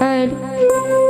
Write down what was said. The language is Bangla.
হ্যালো